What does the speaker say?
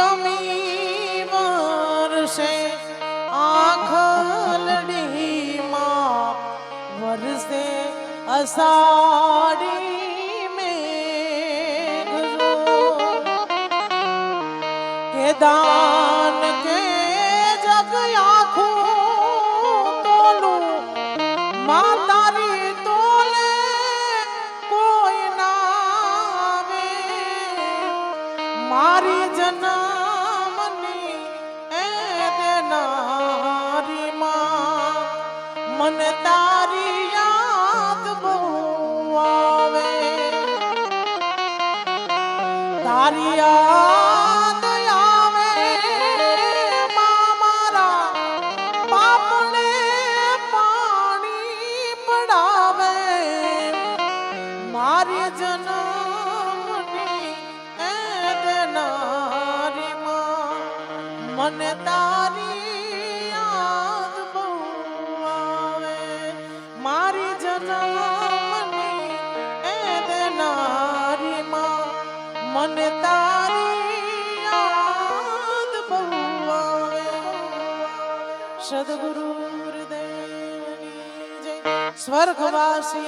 અમી વરસે આખલડીમાં વરસે અસાડી મેઘ કે દાન કે তারিয়া ভালোবাসি